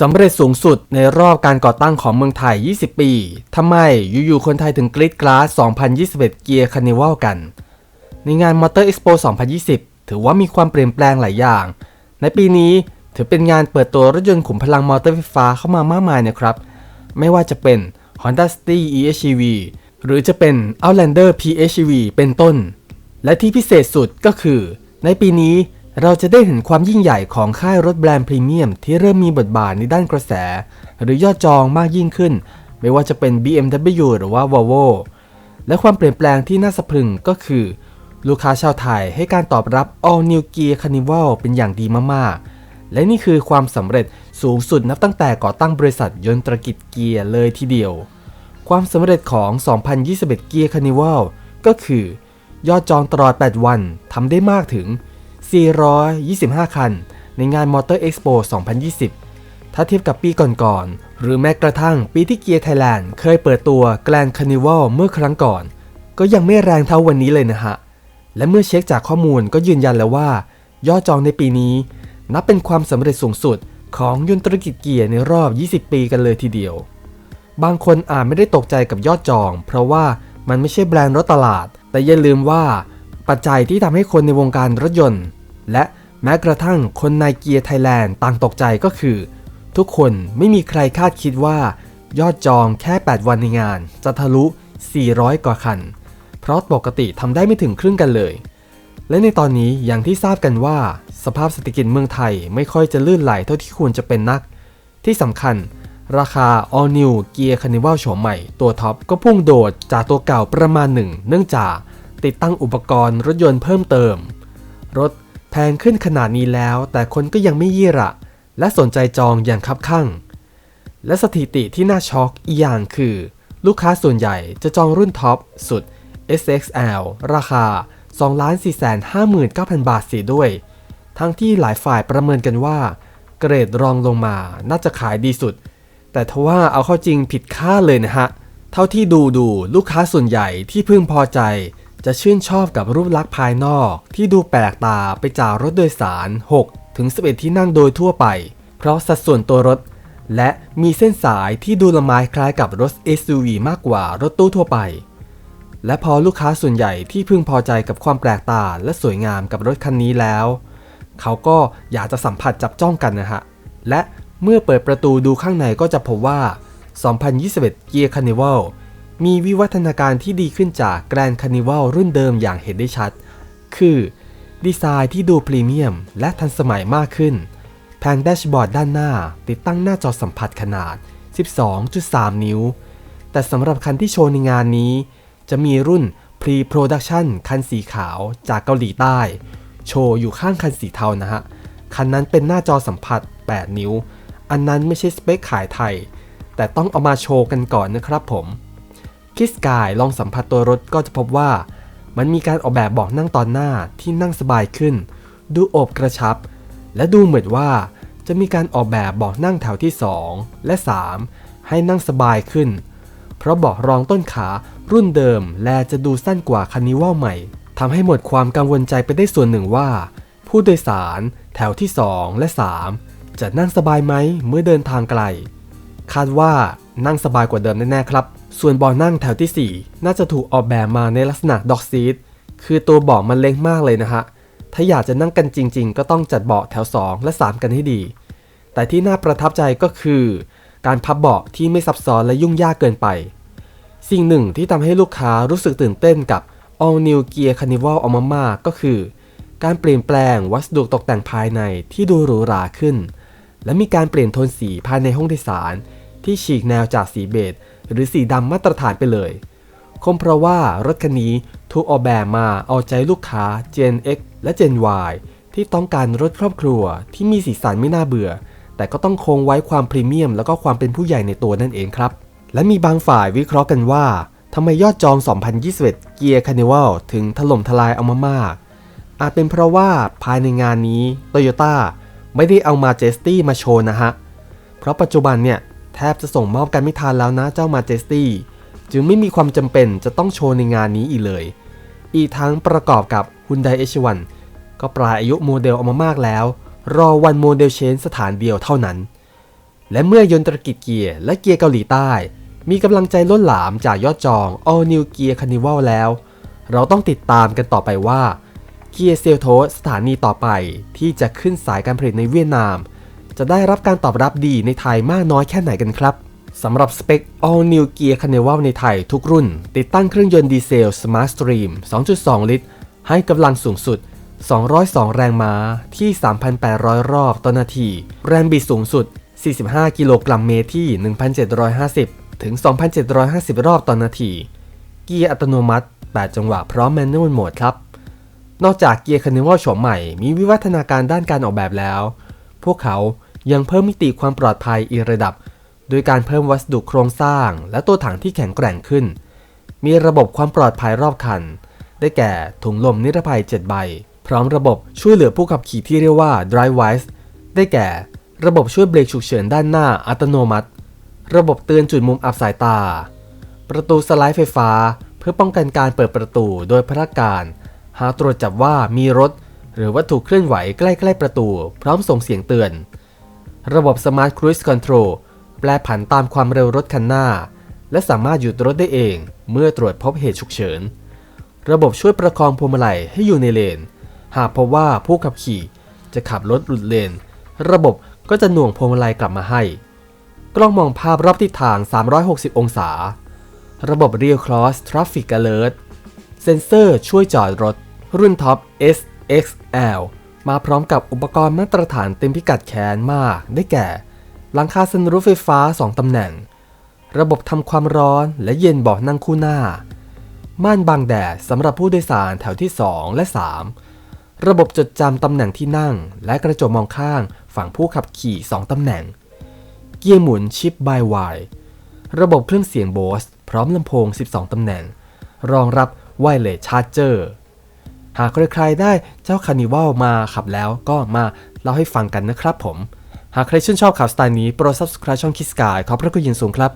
สำเร็จสูงสุดในรอบการก่อตั้งของเมืองไทย 20 ปี ทำไมอยู่ๆคนไทยถึงกรีดกราส 2021 เกียร์คานิวัลกัน ในงาน Motor Expo 2020 ถือว่ามีความเปลี่ยนแปลงหลายอย่าง ในปีนี้ถือเป็นงานเปิดตัวรถยนต์ขุมพลังมอเตอร์ไฟฟ้าเข้ามามากมายนะครับ ไม่ว่าจะเป็น Honda City EHEV หรือจะเป็น Outlander PHEV เป็นต้น และที่พิเศษสุดก็คือ ในปีนี้ เราจะได้เห็นความยิ่งใหญ่ของค่ายรถแบรนด์พรีเมียมที่เริ่มมีบทบาทในด้านกระแส หรือยอดจองมากยิ่งขึ้น ไม่ว่าจะเป็น BMW หรือว่า Volvo และความเปลี่ยนแปลงที่น่าสะพรึงก็คือ ลูกค้าชาวไทยให้การตอบรับ All New Gear Carnival เป็นอย่างดีมากๆ และนี่คือความสำเร็จสูงสุดนับตั้งแต่ก่อตั้งบริษัทยนตรกิจเกียร์เลยทีเดียว ความสำเร็จของ 2021 Gear Carnival ก็คือ ยอดจองตลอด 8 วันทำได้มากถึง 425 คัน ในงาน Motor Expo 2020 ถ้าเทียบกับปีก่อนๆ หรือแม้กระทั่งปีที่เกียร์ไทยแลนด์เคยเปิดตัว Grand Carnival เมื่อครั้งก่อน ก็ยังไม่แรงเท่าวันนี้เลยนะฮะ และเมื่อเช็คจากข้อมูลก็ยืนยันแล้วว่า ยอดจองในปีนี้ นับเป็นความสำเร็จสูงสุดของยนตรกิจเกียร์ในรอบ 20 ปีกันเลยทีเดียว บางคนอาจไม่ได้ตกใจกับยอดจอง เพราะว่ามันไม่ใช่แบรนด์รถตลาด แต่อย่าลืมว่าปัจจัยที่ทำให้คนในวงการรถยนต์ และแม้กระทั่งคนในเกียร์ไทยแลนด์ต่างตกใจก็คือ ทุกคนไม่มีใครคาดคิดว่า ยอดจองแค่ 8 วันในงาน จะทะลุ 400 กว่าคัน เพราะปกติทำได้ไม่ถึงครึ่งกันเลย และในตอนนี้อย่างที่ทราบกันว่า สภาพเศรษฐกิจเมืองไทยไม่ค่อยจะลื่นไหลเท่าที่ควรจะเป็นนัก ที่สำคัญ ราคา All New Gear Carnival โฉมใหม่ตัวท็อปก็พุ่งโดดจากตัวเก่าประมาณหนึ่งเนื่องจากติดตั้งอุปกรณ์รถยนต์เพิ่มเติม รถ แพงขึ้นขนาดนี้แล้ว แต่คนก็ยังไม่ยี่ระ และสนใจจองอย่างคับข้างและสถิติที่น่าช็อกอีกอย่างคือ ลูกค้าส่วนใหญ่จะจองรุ่นท็อปสุด SXL ราคา 2,459,000 บาทเสียด้วย ทั้งที่หลายฝ่ายประเมินกันว่า เกรดรองลงมาน่าจะขายดีสุด แต่ทว่าเอาเข้าจริงผิดคาเลยนะฮะ เท่าที่ดูดูลูกค้าส่วนใหญ่ที่พึงพอใจ จะชื่นชอบกับรูปลักษณ์ภายนอกที่ดูแปลกตาไปจากรถโดยสาร 6 ถึง 11 ที่นั่งโดยทั่วไป เพราะสัดส่วนตัวรถ และมีเส้นสายที่ดูละไมคล้ายกับรถ SUV มากกว่ารถตู้ทั่วไป และพอลูกค้าส่วนใหญ่ที่พึงพอใจกับความแปลกตาและสวยงามกับรถคันนี้แล้ว เขาก็อยากจะสัมผัสจับจ้องกันนะฮะ และเมื่อเปิดประตูดูข้างในก็จะพบว่า 2021 Gear Carnival มีวิวัฒนาการที่ดีขึ้นจาก Grand Carnival รุ่นเดิมอย่างเห็นได้ชัด คือดีไซน์ที่ดูพรีเมียมและทันสมัยมากขึ้น แผงแดชบอร์ดด้านหน้า ติดตั้งหน้าจอสัมผัสขนาด 12.3 นิ้ว แต่สำหรับคันที่โชว์ในงานนี้ จะมีรุ่น Pre-Production คันสีขาวจากเกาหลีใต้ โชว์อยู่ข้างคันสีเทานะฮะ คันนั้นเป็นหน้าจอสัมผัส 8 นิ้ว อันนั้นไม่ใช่สเปคขายไทย แต่ต้องเอามาโชว์กันก่อนนะครับผม คิสกายลองสัมผัสตัวรถก็จะพบว่า มันมีการออกแบบเบอกนั่งตอนหน้าที่นั่งสบายขึ้น ดูโอบกระชับ และดูเหมือนว่าจะมีการออกแบบเบอกนั่งแถวที่ 2 และ 3 ให้นั่งสบายขึ้น เพราะเบาะรองต้นขารุ่นเดิมแลจะดูสั้นกว่าคันนี้ว่าใหม่ทำให้หมดความกังวลใจไปได้ส่วนหนึ่งว่า ผู้โดยสารแถวที่ 2 และ 3 จะนั่งสบายไหมเมื่อเดินทางไกล คาดว่า นั่งสบายกว่าเดิมแน่ๆครับ ส่วนเบาะนั่งแถวที่ 4 น่าจะถูกออกแบบมาในลักษณะด็อกซีทคือตัวเบาะมันเล็กมากเลยนะฮะ ถ้าอยากจะนั่งกันจริง ๆ ก็ต้องจัดเบาะแถว 2 และ 3 กันให้ดี แต่ที่น่าประทับใจก็คือ การพับเบาะที่ไม่ซับซ้อนและยุ่งยากเกินไป สิ่งหนึ่งที่ทำให้ลูกค้ารู้สึกตื่นเต้นกับ All New Gear Carnival ออกมามากก็คือ การเปลี่ยนแปลงวัสดุตกแต่งภายในที่ดูหรูหราขึ้น และมีการเปลี่ยนโทนสีภายในห้องโดยสาร ที่ฉีกแนวจากสีเบจหรือสีดำมาตรฐานไปเลยคงเพราะว่ารถคันนี้ถูกออกแบบมาเอาใจลูกค้า Gen X และ Gen Y ที่ต้องการรถครอบครัวที่มีสีสันไม่น่าเบื่อ แต่ก็ต้องคงไว้ความพรีเมียม แล้วก็ความเป็นผู้ใหญ่ในตัวนั่นเองครับ และมีบางฝ่ายวิเคราะห์กันว่าทำไมยอดจอง 2021 Gear Carnival ถึงถล่มทลายเอามามาก อาจเป็นเพราะว่าภายในงานนี้ Toyota ไม่ได้เอามาเจสตี้มาโชว์นะฮะ เพราะปัจจุบันเนี่ย แทบจะส่งมอบกันไม่ทันแล้วนะเจ้ามาเจสตี้จึงไม่มีความจำเป็นจะต้องโชว์ในงานนี้อีกเลย อีกทั้งประกอบกับ Hyundai H1 ก็ปลายอายุโมเดลออกมามากแล้ว รอวันโมเดลเชนสถานเดียวเท่านั้น และเมื่อยนตรกิจเกียร์และเกียร์เกาหลีใต้ มีกำลังใจล้นหลามจากยอดจอง All New Gear Carnival แล้ว เราต้องติดตามกันต่อไปว่าเกียร์เซลโทสถานีต่อไปที่จะขึ้นสายการผลิตในเวียดนาม จะได้รับการตอบรับดีในไทยมากน้อยแค่ไหนกันครับสำหรับสเปค All New Gear Carnival ในไทยทุกรุ่น ติดตั้งเครื่องยนต์ดีเซล Smart Stream 2.2 ลิตร ให้กำลังสูงสุด 202 แรงม้าที่ 3,800 รอบต่อนาที แรงบิดสูงสุด 45 กิโลกรัมเมตรที่ 1,750 ถึง 2,750 รอบต่อนาที เกียร์อัตโนมัติ 8 จังหวะพร้อมแมนนวลโหมดครับ นอกจากเกียร์คาร์นิวัลโฉมใหม่มีวิวัฒนาการด้านการออกแบบแล้ว พวกเขา ยังเพิ่มมิติความปลอดภัยอีกระดับ โดยการเพิ่มวัสดุโครงสร้าง และตัวถังที่แข็งแกร่งขึ้น มีระบบความปลอดภัยรอบคัน ได้แก่ถุงลมนิรภัย 7 ใบ พร้อมระบบช่วยเหลือผู้ขับขี่ที่เรียกว่า Drive Wise ได้แก่ ระบบช่วยเบรกฉุกเฉินด้านหน้าอัตโนมัติ ระบบเตือนจุดมุมอับสายตา ประตูสไลด์ไฟฟ้า เพื่อป้องกันการเปิดประตูโดยพนักการ หากตรวจจับว่ามีรถ หรือวัตถุเคลื่อนไหวใกล้ ๆ ประตู พร้อมส่งเสียงเตือน ระบบ Smart Cruise Control แปลผันตามความเร็วรถคันหน้า และสามารถหยุดรถได้เองเมื่อตรวจพบเหตุฉุกเฉิน ระบบช่วยประคองพวงมาลัยให้อยู่ในเลน หากพบว่าผู้ขับขี่จะขับรถหลุดเลน ระบบก็จะหน่วงพวงมาลัยกลับมาให้ กล้องมองภาพรอบทิศทาง 360 องศา ระบบ Real Cross Traffic Alert เซ็นเซอร์ช่วยจอดรถ รุ่นท็อป SXL มาพร้อมกับอุปกรณ์มาตรฐานเต็มพิกัดแขนมาก ได้แก่ หลังคาซันรูฟไฟฟ้า 2 ตำแหน่ง ระบบทำความร้อนและเย็นเบาะนั่งคู่หน้า ม่านบังแดดสำหรับผู้โดยสารแถวที่ 2 และ 3 ระบบจดจำตำแหน่งที่นั่ง และกระจกมองข้างฝั่งผู้ขับขี่ 2 ตำแหน่ง เกียร์หมุนชิปบายไวระบบเครื่องเสียงโบสพร้อมลำโพง 12 ตำแหน่ง รองรับไวเลสชาร์จเจอร์ หากใครๆได้เจ้าคานิวัลมาขับแล้วก็มาเล่าให้ฟังกันนะครับผม หากใครชื่นชอบข่าวสไตล์นี้โปรด subscribe ช่องคิสกายขอบพระคุณยินสูงครับ